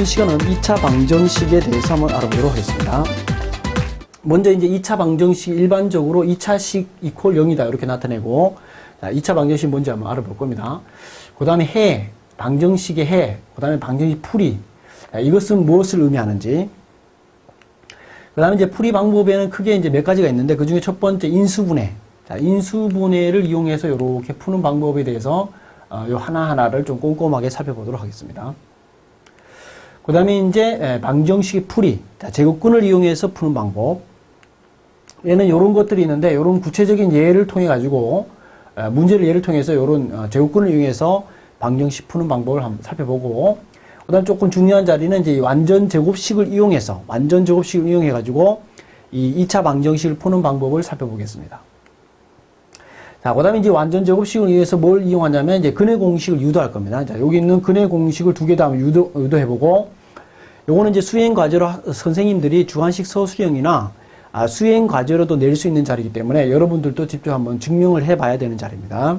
이번 시간은 2차 방정식에 대해서 한번 알아보도록 하겠습니다. 먼저 이제 2차 방정식 일반적으로 2차식 이퀄 0이다 이렇게 나타내고 자, 2차 방정식 뭔지 한번 알아볼 겁니다. 그 다음에 해, 방정식의 해, 그 다음에 방정식 풀이 자, 이것은 무엇을 의미하는지 그 다음에 이제 풀이 방법에는 크게 이제 몇 가지가 있는데 그 중에 첫 번째 인수분해 자, 인수분해를 이용해서 이렇게 푸는 방법에 대해서 어, 요 하나하나를 좀 꼼꼼하게 살펴보도록 하겠습니다. 그 다음에 이제 에, 방정식의 풀이 자, 제곱근을 이용해서 푸는 방법 얘는 이런 것들이 있는데 이런 구체적인 예를 통해 가지고 에, 문제를 예를 통해서 이런 어, 제곱근을 이용해서 방정식 푸는 방법을 한번 살펴보고 그 다음 조금 중요한 자리는 이제 이 완전 제곱식을 이용해서 완전 제곱식을 이용해 가지고 이 2차 방정식을 푸는 방법을 살펴보겠습니다. 자, 그 다음에 이제 완전 제곱식을 위해서 뭘 이용하냐면 이제 근의 공식을 유도할 겁니다. 자, 여기 있는 근의 공식을 두 개 다 유도, 유도해보고 요거는 이제 수행 과제로 하- 선생님들이 주관식 서술형이나 아, 수행 과제로도 낼 수 있는 자리이기 때문에 여러분들도 직접 한번 증명을 해봐야 되는 자리입니다.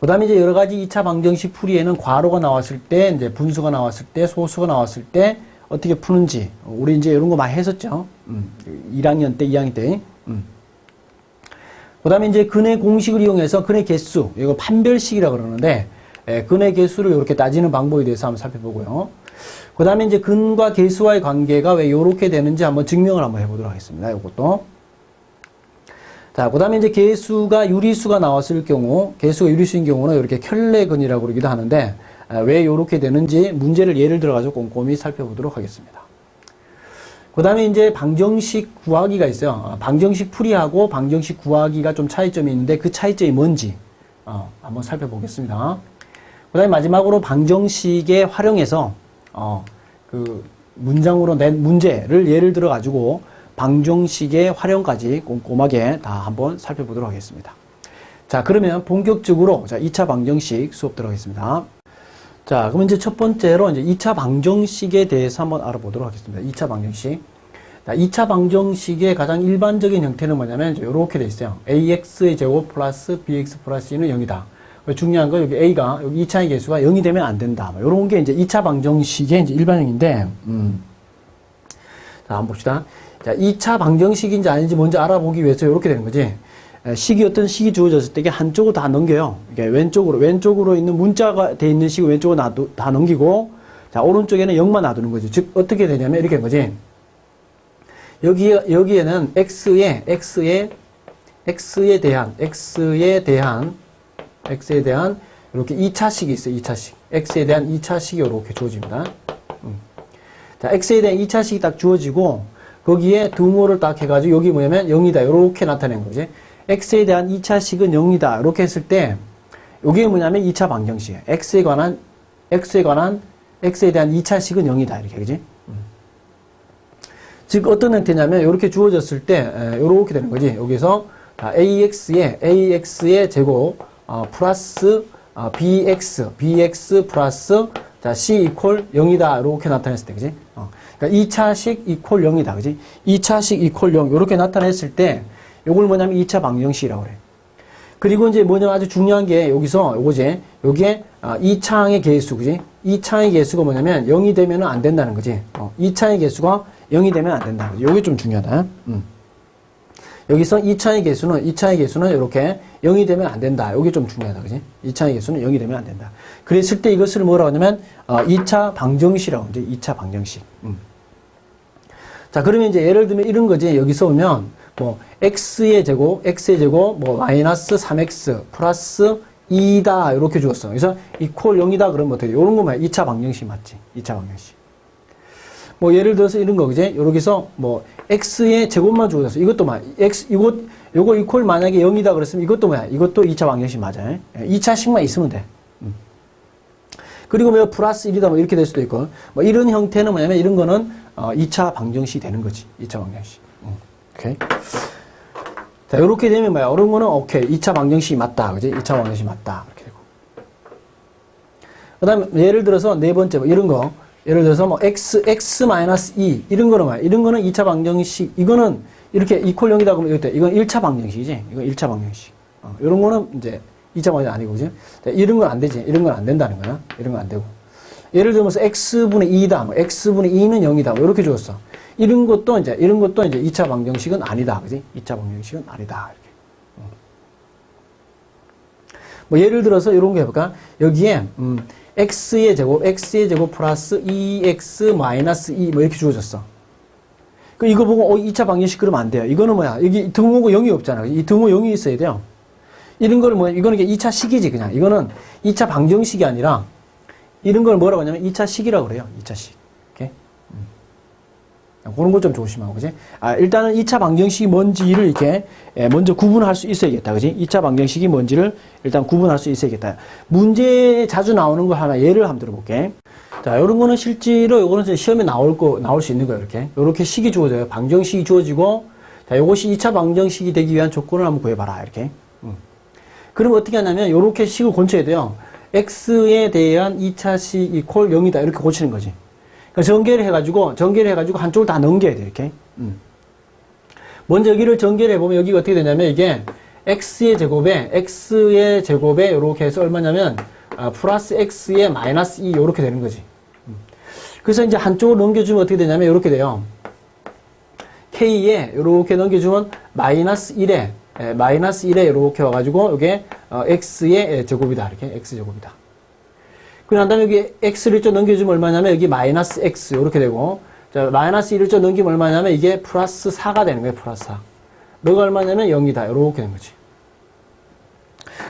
그 다음에 이제 여러 가지 2차 방정식 풀이에는 괄호가 나왔을 때, 이제 분수가 나왔을 때, 소수가 나왔을 때 어떻게 푸는지 우리 이제 이런 거 많이 했었죠. 음, 1학년 때, 2학년 때. 음. 그 다음에 이제 근의 공식을 이용해서 근의 개수, 이거 판별식이라고 그러는데, 예, 근의 개수를 이렇게 따지는 방법에 대해서 한번 살펴보고요. 그 다음에 이제 근과 개수와의 관계가 왜 이렇게 되는지 한번 증명을 한번 해보도록 하겠습니다. 이것도. 자, 그 다음에 이제 개수가 유리수가 나왔을 경우, 개수가 유리수인 경우는 이렇게 켤레근이라고 그러기도 하는데, 아, 왜 이렇게 되는지 문제를 예를 들어가지고 꼼꼼히 살펴보도록 하겠습니다. 그 다음에 이제 방정식 구하기가 있어요. 어, 방정식 풀이하고 방정식 구하기가 좀 차이점이 있는데 그 차이점이 뭔지 어, 한번 살펴보겠습니다. 그 다음에 마지막으로 방정식에 활용해서 어, 그 문장으로 낸 문제를 예를 들어 가지고 방정식의 활용까지 꼼꼼하게 다 한번 살펴보도록 하겠습니다. 자, 그러면 본격적으로 자, 2차 방정식 수업 들어가겠습니다. 자, 그럼 이제 첫 번째로 이제 2차 방정식에 대해서 한번 알아보도록 하겠습니다. 2차 방정식. 자, 2차 방정식의 가장 일반적인 형태는 뭐냐면 이렇게 돼 있어요. ax의 제곱 플러스 bx 플러스 c는 0이다. 중요한 건 여기 a가 여기 2차의 개수가 0이 되면 안 된다. 뭐 이런 게 이제 2차 방정식의 이제 일반형인데, 음. 자, 한번 봅시다. 자, 2차 방정식인지 아닌지 먼저 알아보기 위해서 이렇게 되는 거지. 에, 식이 어떤 식이 주어졌을 때 이게 한쪽으로 다 넘겨요. 이게 왼쪽으로, 왼쪽으로 있는 문자가 돼 있는 식을 왼쪽으로 놔두, 다 넘기고, 자, 오른쪽에는 0만 놔두는 거지. 즉, 어떻게 되냐면 이렇게 된 거지. 여기, 여기에는 x에, x에, x에 대한, x에 대한, x에 대한 이렇게 2차식이 있어요. 2차식. x에 대한 2차식이 이렇게 주어집니다. 음. 자, x에 대한 2차식이 딱 주어지고, 거기에 등호를 딱 해가지고 여기 뭐냐면 0이다. 이렇게 나타낸 거지. x에 대한 2차식은 0이다. 이렇게 했을 때, 이게 뭐냐면 2차 방정식이에요. x에 관한, x에 관한, x에 대한 2차식은 0이다. 이렇게, 그지? 음. 즉, 어떤 형태냐면, 이렇게 주어졌을 때, 이렇게 되는 거지. 여기서, 아, ax에, ax의 제곱, 어, 플러스, 어, bx, bx 플러스, 자, c 이퀄 0이다. 이렇게 나타냈을 때, 그지? 어. 그러니까 2차식 이퀄 0이다. 그지? 2차식 이퀄 0. 이렇게 나타냈을 때, 요걸 뭐냐면 2차 방정식이라고 그래. 그리고 이제 뭐냐면 아주 중요한 게 여기서 요거지. 요게 아, 2차항의 개수, 그지? 2차항의 개수가 뭐냐면 0이 되면 안 된다는 거지. 어, 2차의 개수가 0이 되면 안 된다는 거지. 요게 좀 중요하다. 음. 여기서 2차의 개수는, 2차의 개수는 이렇게 0이 되면 안 된다. 요게 좀 중요하다. 그지? 2차의 개수는 0이 되면 안 된다. 그랬을 때 이것을 뭐라고 하냐면, 어, 2차 방정식이라고 하죠. 2차 방정식. 음. 자, 그러면 이제 예를 들면 이런 거지. 여기서 오면, 뭐, x의 제곱, x의 제곱, 뭐, 마이너스 3x 플러스 2다. 이렇게 주었어. 그래서 이퀄 0이다. 그러면 어떻게 돼? 이런 거만 2차 방정식 맞지? 2차 방정식. 뭐 예를 들어서 이런 거 그지? 여기서 뭐 x의 제곱만 주어졌어. 이것도 막 x 이거 요거 이퀄 만약에 0이다 그랬으면 이것도 뭐야? 이것도 2차 방정식 맞아요. 2차식만 있으면 돼. 음. 그리고 뭐 플러스 1이다 뭐 이렇게 될 수도 있고 뭐 이런 형태는 뭐냐면 이런 거는 어 2차 방정식이 되는 거지. 2차 방정식. 음. 오케이. 자, 이렇게 되면 뭐야? 이런 거는 오케이. 2차 방정식이 맞다. 그지? 2차 방정식이 맞다. 그 다음에 예를 들어서 네 번째 뭐 이런 거. 예를 들어서 뭐 x, x 마이너스 2 이런 거는 뭐야? 이런 거는 2차 방정식. 이거는 이렇게 이퀄 0이다 그러면 이거 이건 1차 방정식이지. 이건 1차 방정식. 어, 이런 거는 이제 2차 방정식 아니고? 자, 이런 건 안 되지. 이런 건 안 된다는 거야. 이런 건 안 되고. 예를 들면서 x분의 2다, 뭐 x분의 2는 0이다, 뭐 이렇게 주었어. 이런 것도 이제, 이런 것도 이제 2차 방정식은 아니다. 그지? 2차 방정식은 아니다. 이렇게. 음. 뭐 예를 들어서 이런 거 해볼까? 여기에, 음, x의 제곱, x의 제곱 플러스 2x 마이너스 2, 뭐 이렇게 주어졌어. 그 이거 보고, 어, 2차 방정식 그러면 안 돼요. 이거는 뭐야? 여기 등호고 0이 없잖아. 이 등호 0이 있어야 돼요. 이런 걸 뭐, 이거는 이게 2차 식이지, 그냥. 이거는 2차 방정식이 아니라, 이런 걸 뭐라고 하냐면 2차 식이라고 그래요. 2차 식. 그런 거좀 조심하고, 그지? 아, 일단은 2차 방정식이 뭔지를 이렇게, 예, 먼저 구분할 수 있어야겠다. 그지? 2차 방정식이 뭔지를 일단 구분할 수 있어야겠다. 문제에 자주 나오는 거 하나 예를 한번 들어볼게. 자, 요런 거는 실제로 요거는 시험에 나올 거, 나올 수 있는 거예요. 이렇게. 요렇게 식이 주어져요. 방정식이 주어지고, 자, 요것이 2차 방정식이 되기 위한 조건을 한번 구해봐라. 이렇게. 음. 그럼 어떻게 하냐면 요렇게 식을 고쳐야 돼요. x에 대한 2차식 이퀄 0이다. 이렇게 고치는 거지. 그러니까 전개를 해가지고, 전개를 해가지고 한쪽을 다 넘겨야 돼. 이렇게. 음. 먼저 여기를 전개를 해보면 여기가 어떻게 되냐면 이게 x의 제곱에, x의 제곱에 요렇게 해서 얼마냐면, 아, 플러스 x의 마이너스 2 요렇게 되는 거지. 음. 그래서 이제 한쪽을 넘겨주면 어떻게 되냐면 요렇게 돼요. k에 요렇게 넘겨주면 마이너스 1에 에, 마이너스 1에 이렇게 와가지고 이게 어, x의 제곱이다 이렇게 x 제곱이다. 그난 다음에 여기 x를 좀 넘겨주면 얼마냐면 여기 마이너스 x 이렇게 되고 자 마이너스 1을 좀 넘기면 얼마냐면 이게 플러스 4가 되는 거예요 플러스 4. 너가 얼마냐면 0이다 이렇게 된 거지.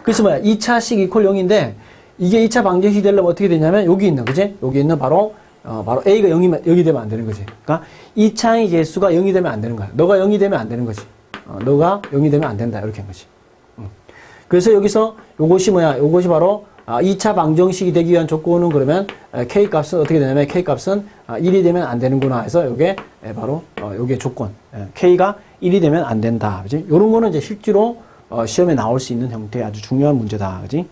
그래서 뭐야 2차식 이퀄 0인데 이게 2차 방정식이 되려면 어떻게 되냐면 여기 있는 그지? 여기 있는 바로 어, 바로 a가 0이 0이 되면 안 되는 거지. 그러니까 2차의 개수가 0이 되면 안 되는 거야. 너가 0이 되면 안 되는 거지. 어, 너가 0이 되면 안 된다. 이렇게 한 거지. 음. 그래서 여기서 요것이 뭐야? 요것이 바로 아, 2차 방정식이 되기 위한 조건은 그러면 에, k 값은 어떻게 되냐면 k 값은 아, 1이 되면 안 되는구나 해서 에, 바로 어, 요게 조건. 에, k가 1이 되면 안 된다. 그지? 요런 거는 이제 실제로 어, 시험에 나올 수 있는 형태의 아주 중요한 문제다. 그지?